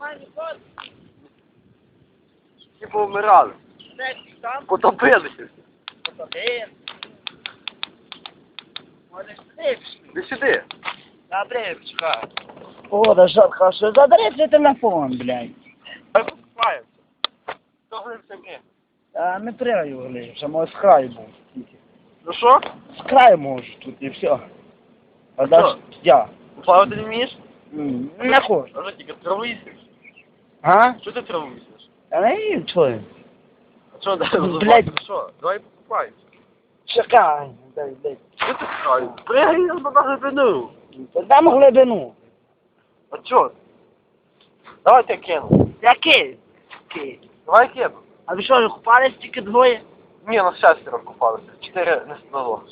Нормальний ход. Всі повмирали. Там? Потопилися. Стрипш. Іди сюди. Добре, чекай. О, да жарко, що задарив телефон, блядь. Хай покупаємо. Доглибся ми. А не треба його ще може з краю був. Ну що? З краю можу тут і все. А далі я. Плавати не вмієш? М, Не хочу. А тільки траву їсиш. А? Що ти траву їсиш? А не їм? А що, ну, блядь. Ну що, давай покупай. Чекай, дай, дай. Що ти чекаєш? Пригай на глибину. Дам глибину. А чо? Давай я кину. Який? Який? Давай кину. А ви що, купались тільки двоє? Ні, на шестеро купалися. Чотири не сплило.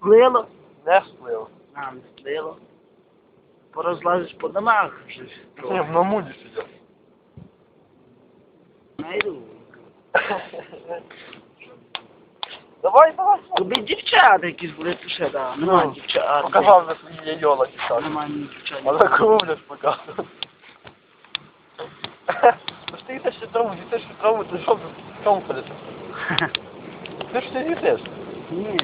Плило? Не сплило. А, не Порозлазиш по домах. Ні, в намуді сидів. Найду. Давай, давай. Тобі дівчата якісь були туше, да. Нема Ну, дівчат. Показав на свої яйола дівчата. Нема ні дівчат. Але кровлю показав. Ну ж ти їсиш ще траву, їсиш ще траву, ти що в чому ходиш? Ти ж не їсиш. Ні.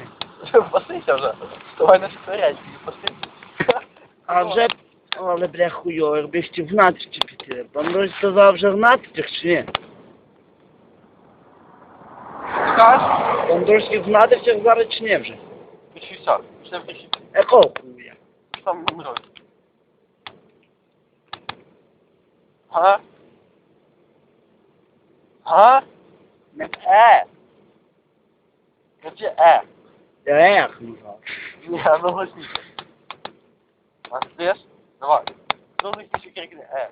Пасися вже. Давай на четверячки і пасися. А вже, але бля хуйово, якби ще в натичі піти. Пан сказав вже в натичах чи ні? Скажеш? Пан в натичах зараз чи ні вже? Пишися. Ще пиши. Якого хуя? Там мирой. Га? Га? Не е. Где е? Ех, ну. Ні, ну голосніше. А ти ж? Давай. Ну голосніше крикни е.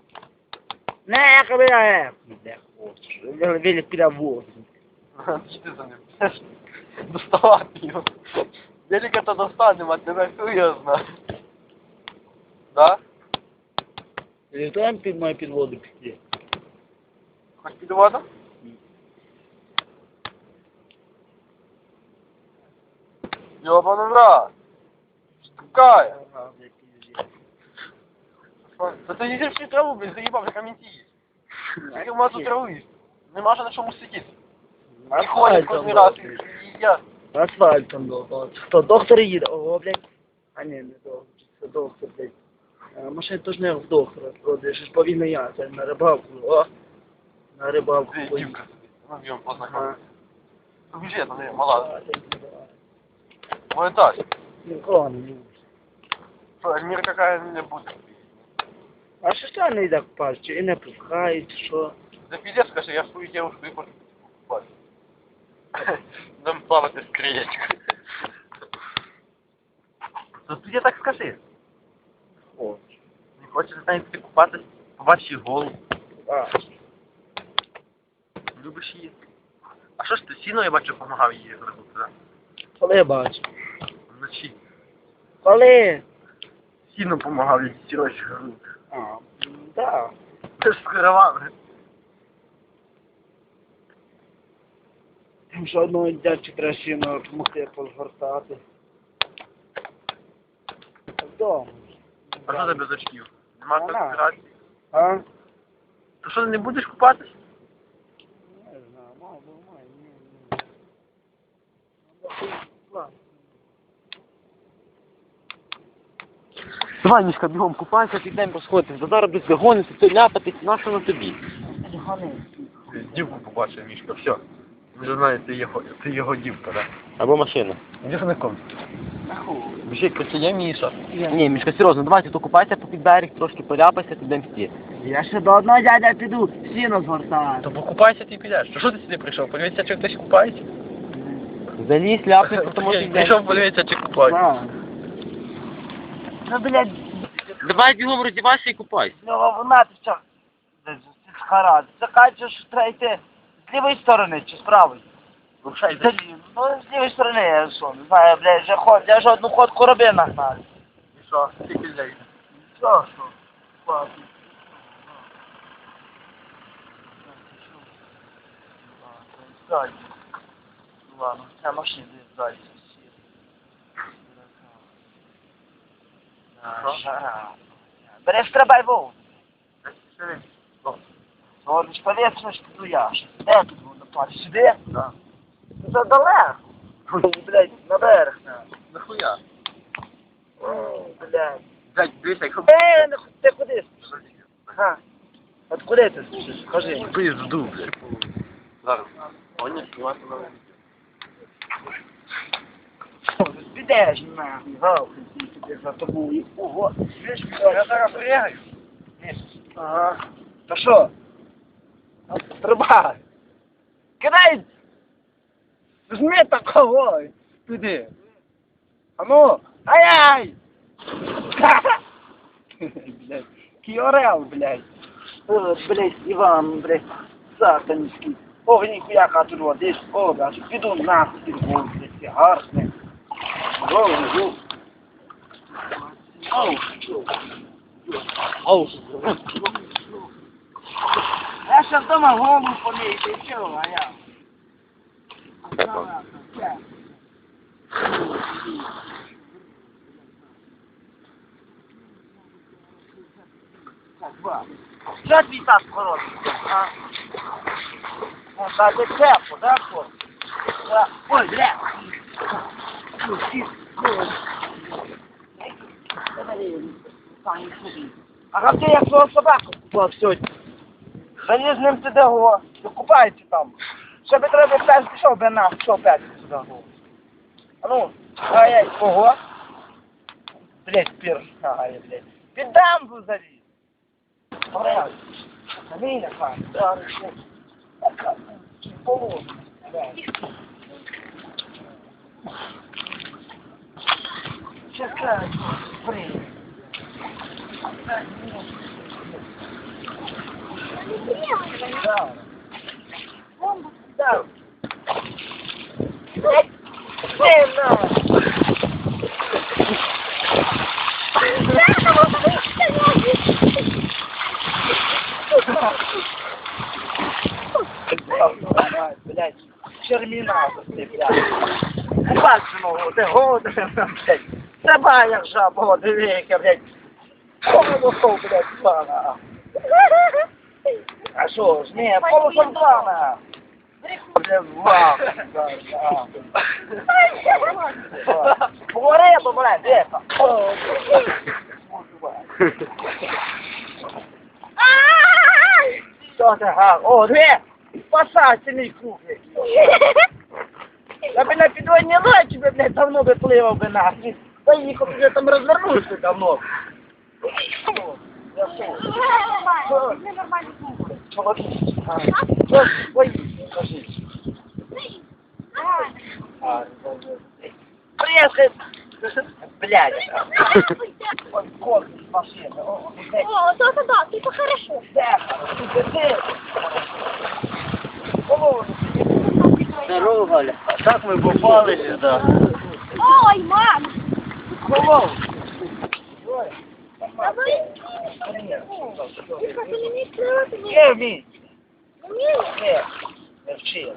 Не, я коли я ех. Ну де хочеш. Вілі перевоз. Їди за ним. Доставати його. Велика то достанемо, а тебе хуй його знає. Да? Или там під мою підводу піти. Хоч під воду? Ёбаный в рот. Какая? Та ти їдеш всю траву, блін, заїбав, як камінці їсть. Скільки тут траву їсти? Нема ж на чому сидіти. І ходять кожен раз, і і їдять. Асфальтом довго. Хто, доктор їде? Ого, блядь. А ні, не доктор. Це доктор, блядь. Машина теж не в доктора. Продаєш, ж повинна я. Це на рибалку. О. На рибалку. Ти поїду. дівка собі. Ну, б'ємо Ага. познайомитися. Ну, біжи, там не, мала. А, це не. Мой так. Нікого не буде. Що, Альмір какая не буде. А що це не йде купати? Чи і не пускають, що? Да пиздец, скажи, я свою девушку и хочу покупать. Нам плавати з криєчкою. Ну ти так скажи. О. Не хочеш з нею піти купатись, побачиш її голову. А, Любиш її. А що ж ти сіно, я бачу, допомагав її зробити, да? коли я бачу? Вночі. Коли? Сіно допомагав їй сірочі грудь. А, да. Ти ж скривав. Тим що одного дядьки красиво допомогти позгортати. Вдома. А що тебе з очків? Нема концентрації. А? То що, не будеш купатись? Не знаю, мав має, ні, ні. Ладно. Давай, Мішка, бігом купайся, підемо розходитись. Бо зараз без гонитися, ти ляпатись, на що на тобі? Дівку побачив, Мішка, все. Вже знає, ти його, ти його дівка, да? Або машина. Іди на ком. Біжи, кричи, я Міша. Ні, Мішка, серйозно, давайте то купайся, по під берег, трошки поляпайся, підемо всі. Я ще до одного дядя піду, сіно згортати. То покупайся, ти підеш. То що ти сюди прийшов? Подивитися, чи хтось купається? Залізь, ляпни, тому що прийшов подивитися, чи купається. Ну, блядь, Давай бігом роздівайся і купайся. ну, вона ти що? Харад. Закачуєш, треба йти з лівої сторони чи з правої? Рушай, З лівої. Ну, з лівої сторони, я що, не знаю, блядь, вже ход, я вже одну ходку робив нагнали. І що? Ти підеш. Що, що? Ладно. Ладно, вся машина сзади. Що? Береш стрибай вовк. Говориш, повісно, що тут я. Де тут був на пляжі? Сюди? Да. Ну це далеко. Блядь, на берег, на. Нахуя? О, Блядь. Блядь, дивись, як Е, не ху- ти куди? Ага. От куди ти спішиш? Кажи. пизду, блядь. Зараз. Поняв, знімати на Підеш нахуй, галки, за тобою. Ого, видиш, я зараз пригаю. Ага. Та що? Стрибай. Кидай! Візьми такого! Туди. А ну! Ай-яй! блядь. Який орел, блядь. О, блядь, Іван, блядь, сатанський. Ох, ніхуя хату десь, о, блядь, піду нахуй, блядь, гарне. Оу, оу. Оу, Оу. Я ще вдома голову помити, і чого, а я? Що твій тат хороший? А? О, так і тепло, да, хлоп? Да. Ой, бля. Ну, всі, ой. А ти як свого собаку купував сьогодні? Та ні з ним туди го, купається там. Ще би треба пес пішов би нас, пішов пес сюди го. А ну, ай-яй, кого? Блять, пір, ай, блять. Під дамбу завіз. Порядок. Заміня, пан. Полу. Чекай, блин. Да. Да. Не надо. Блять, термінатор ти, блядь. Бачимо, ти годи, блядь. Треба як жаба, диви, яке, блядь. Полосов, блядь, пана. А що ж, ні, полосов пана. Блядь, вам. Говори, бо, блядь, де там? Що ти, га? О, диви, спасательний круг. Я б на підводні ночі би, блядь, давно би пливав би нахуй. Поїхав, вже там розвернувся давно. Приехай. Блядь. Машины. О, блядь. О, то-то да, типа хорошо. Здорово, Галя. Как мы попали сюда? Ой, мам! Колов. Тихо, ти мені сказати, ні. Є вмій. Ні. Не вчив.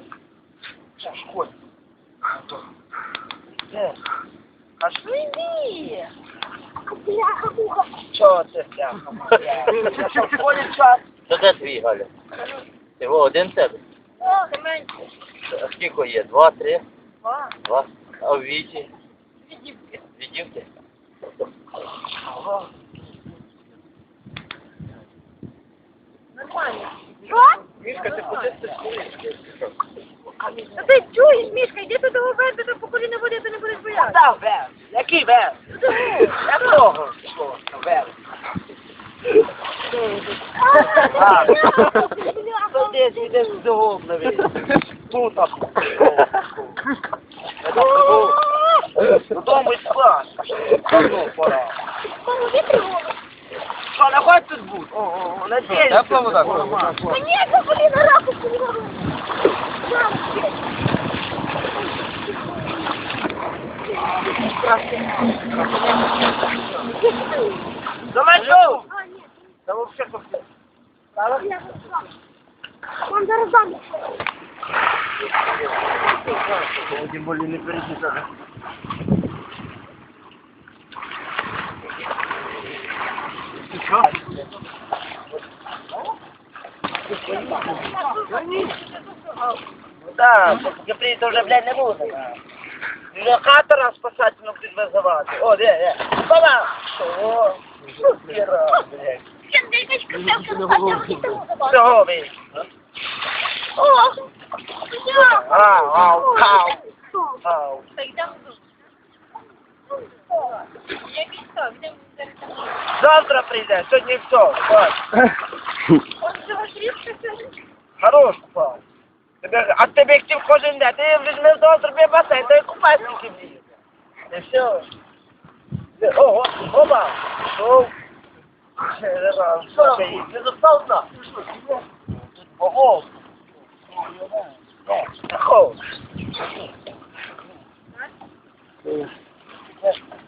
Ще в школі. Де? Аж Іди. Бляха, муха. чого це пляха моя? Я що в школі час? Це де твій, Галя? Ти во, один тебе? О, менше. Скільки є? Два, три? А, Два? А в віці? Ага. Нормально. Що? Мішка, ти куди ти Та ти чуєш, Мішка, йди туди вверх, ти там по коліна води, ти не будеш боятися. Та вер. Який вер? Якого? Що? Вер. А, десь ідеш догом навіть. Тут там. Там був. Спас. Давно пора. Що, не хочеш тут бути? О, о, о, надіюсь. Тепла вода? Мені це коліна раку коліна. Мам, Замочу! А, ні. Та вообще как-то. Я зайшла. Зараз дам. Тем более не перейти даже. Так, я приїду вже, блядь, не буде. да. Вже хатера спасательну будуть визивати. О, де, де. Баба! О, хіра, блядь. Чим дядечка взяв контакт? Всього ви. О! Я! Ау, ау, ау. Ау. Завтра прийде, сьогодні все. Ваш Хорош. Тебе, а тебе хотів кожен день. Ти візьми завтра собі басейн, то й купайся в землі. І все. Ого, оба. Шов. Що ти? Ти запався? Ого. Тихо.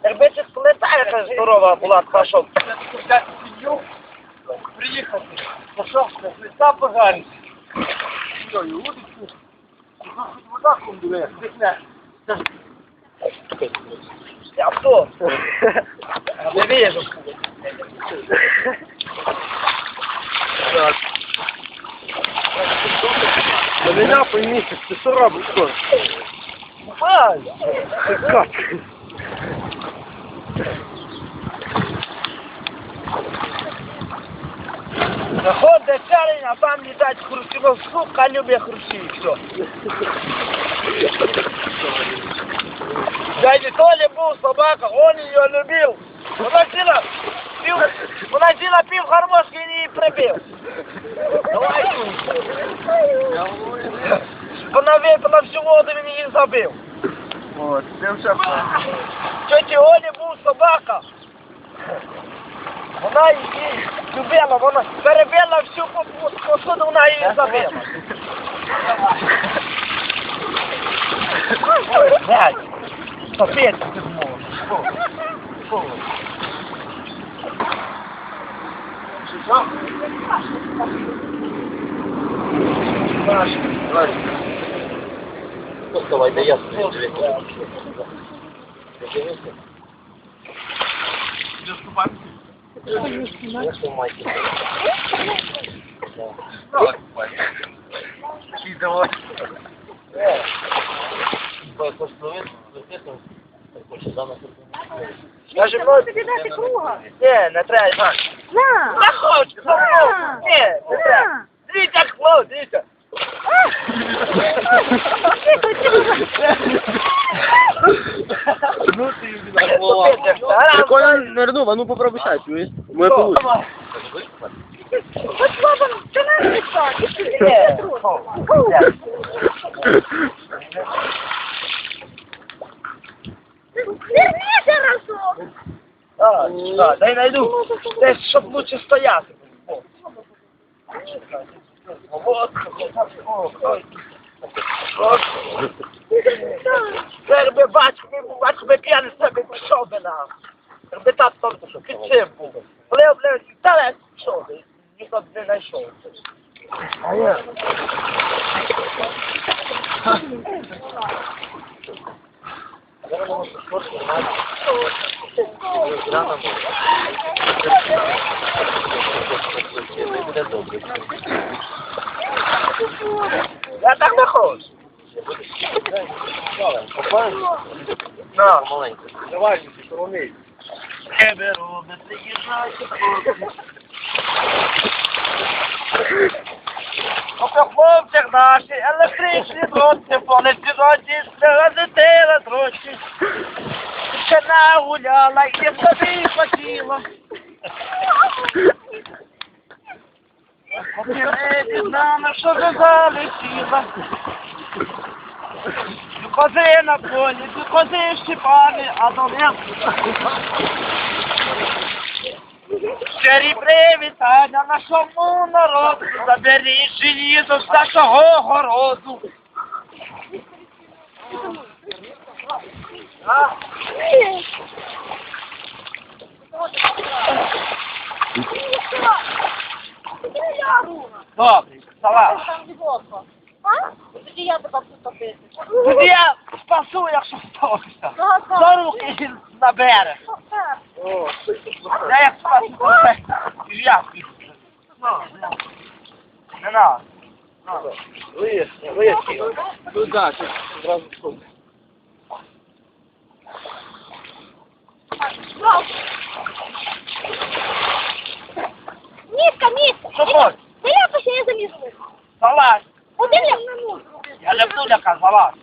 Якби ти сплита яка здорова була, така що... Приїхати. Пішов, листа погані. Що, і удочку? Вода кундує. Дихне. Я хто? Не вижу. На мене по місяць, ти що робиш? Що? Ай! Як? Заходить царин, а там літать хрусі. Ну, сука, любить хрусі, і все. Дядя Толя був собака, он її любив. Вона сіла, пів, вона сіла пів гармошки і її прибив. Давай, Вона випила всю воду, він її забив. От, це вже Тьоті Олі був собака. Вона її любила, вона перебила всю по- посуду, вона її забила. Блядь, капець ти зможеш. Фу. Фу. Давай, да я Скажи, ну, Тобі дати круга. ні, не треба, Іван. На! Та хоч, На! ні, не треба. На! Дивіться, як хлоп, дивіться. Ну ти Прикольно нырнув, а ну попробуй? Ми Що? получимо. Давай. От баба, це не. Верніше разок. А, да, дай найду. Десь, щоб лучше стояти. О. Вот. О, ой. От. Це якби батько, мій батько би п'яний з себе пішов би на. Якби так тобто, що під цим був. Але, блядь, далеко я. Так не хочу. На. Маленько. Давай, ти соломій. Не беру, не приїжджайте, хлопці. Поки хлопцях наші електричні дроти, полиці дроті, газетила дроті. Ще нагуляла і собі хотіла. Дізнала, що вже залетіла. Кози на полі, кози щепани, а до них Щирі привітання нашому народу, заберіть жені до всякого городу. Добре, салат. Тоді я тебе потопити. Тоді я спасу, якщо стовся. За руки і на берег. Я як спасу, то це? Не надо. Лиш, лиш. Ну да, тут зразу тут. Мітка, мітка. Що? Та я по ще не залізу. Залазь. Один я не можу. Я люблю ляка, залазь.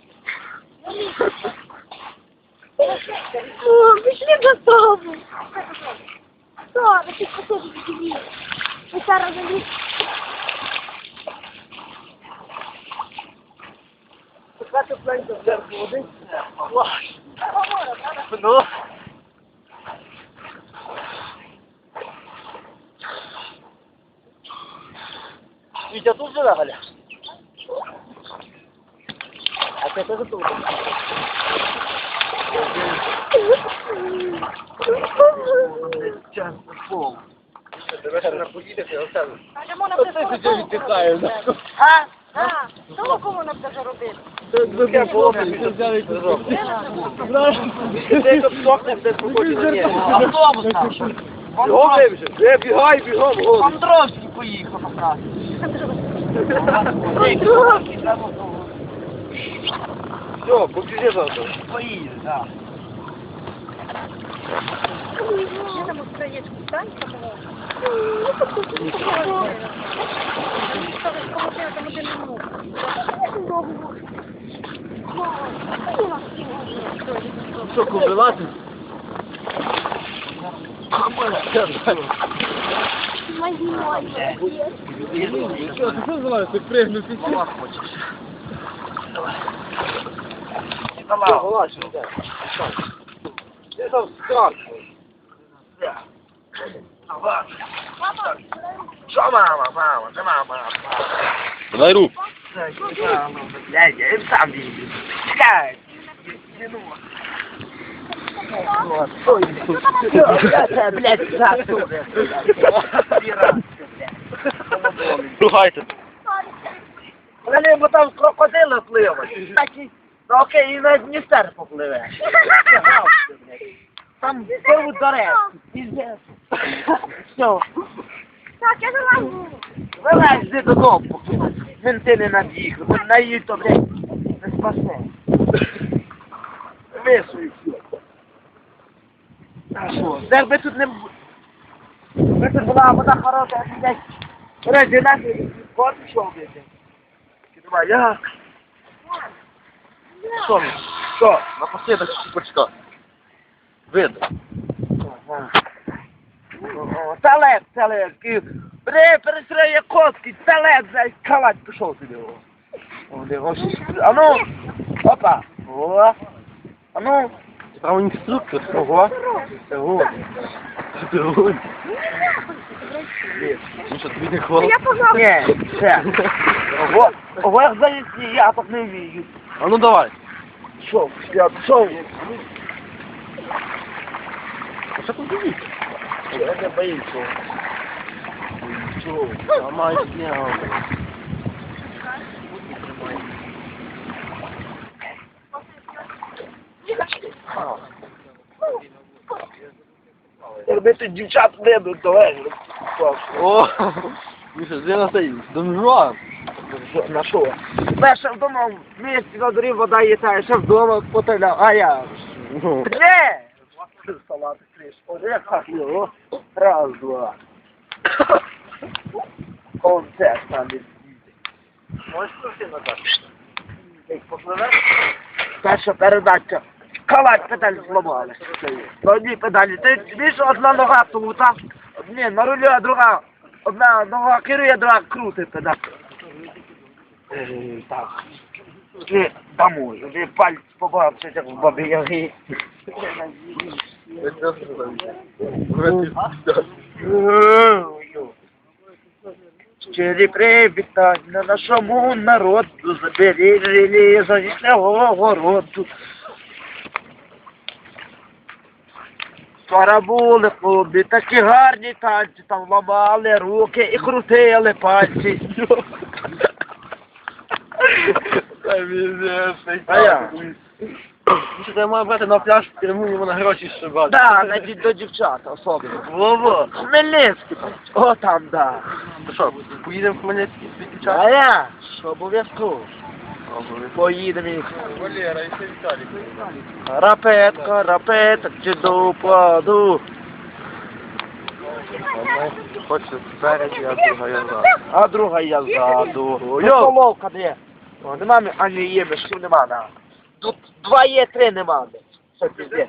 О, пішли додому. Що, ви тут хотіли собі? Ви зараз залізь. Води. Ну. Вітя тут живе, Галя? А це теж тут? Часто пол. Тебе на поїдеш, я оставлю. Це Ти віддихає, нахуй. А? А, що кому нам це робити? Це поле, ти взяли Ти тут сохне, все спокійно. Автобус наш. Бігай, бігом, голос. Кондровський поїхав якраз. Все, побіжи завтра. Поїде, так. Я там стань, Що, кубилати? Що, ти що залазиш, так пригнути? Ніколай. Голаш, іде. Я там страх. Що мама, мама, не мама, мама. Дай руку. Блядь, я їм сам їду. Чекай. Блядь, Ругайте. Вони бо там крокодили пливуть. Ну окей, і на Дністер попливе. Там пливуть до речі. Все. Так, я залазу. Вилазь йди додому, менти не над'їхали. Бо наїдь, то, блядь, не спасе. Висуй А би тут не... Би тут була вода хороша, а блядь, раді нас кот пішов. Ти думаєш, як? Що? Що? Напослідок почка. Видно. О, Талеп, талеп, бре, перестроє котки, талеп, блядь, калать пішов туди. О, де, ось, а ну, опа, о, а ну, Там інструктор. ого, ого, Ого. Ну що, тобі не холодно? Я погнав. ні, все, ого, ого, як залізти, я так не вмію. А ну давай. Пішов, я пішов, А що тут дивіться? я не боюся. Ламай снігом. Якби тут дівчат вибив, то вежу. О! Міша, де на цей? Дон Жуан. На що? Перше вдома в місті на дворі вода є та, ще вдома потеля, а я. Де? Салат криш. Оре хакло. Раз, два. Концерт там від Можеш пройти назад? Як попливеш? Перша передача. Калать педаль зламали. На одній педалі. Ти більш одна нога тут, а? Ні, на рулю, а друга. Одна нога керує, друга крутить педаль. Е, Так. Ти домой. Ти пальці побався, як в бабі яги. Щирі привітання нашому народу, забережені за їхнього городу. Хлопці, такі гарні танці, там ламали руки і крутили пальці. А я? Що, я маю брати на пляж, пряму йому на гроші шибати. Да, навіть до дівчат особливо. Во-во. Хмельницький, о там, да. То що, поїдемо в Хмельницький А я, що обов'язково. Поїдемо Валера, і це Віталій. Рапет, карапет, чи до упаду. Хоче спереді, а друга я ззаду. А друга я ззаду. Соловка де? О, нема, мі- а не є, мішків нема, на. Тут два є, три нема. Що пізде?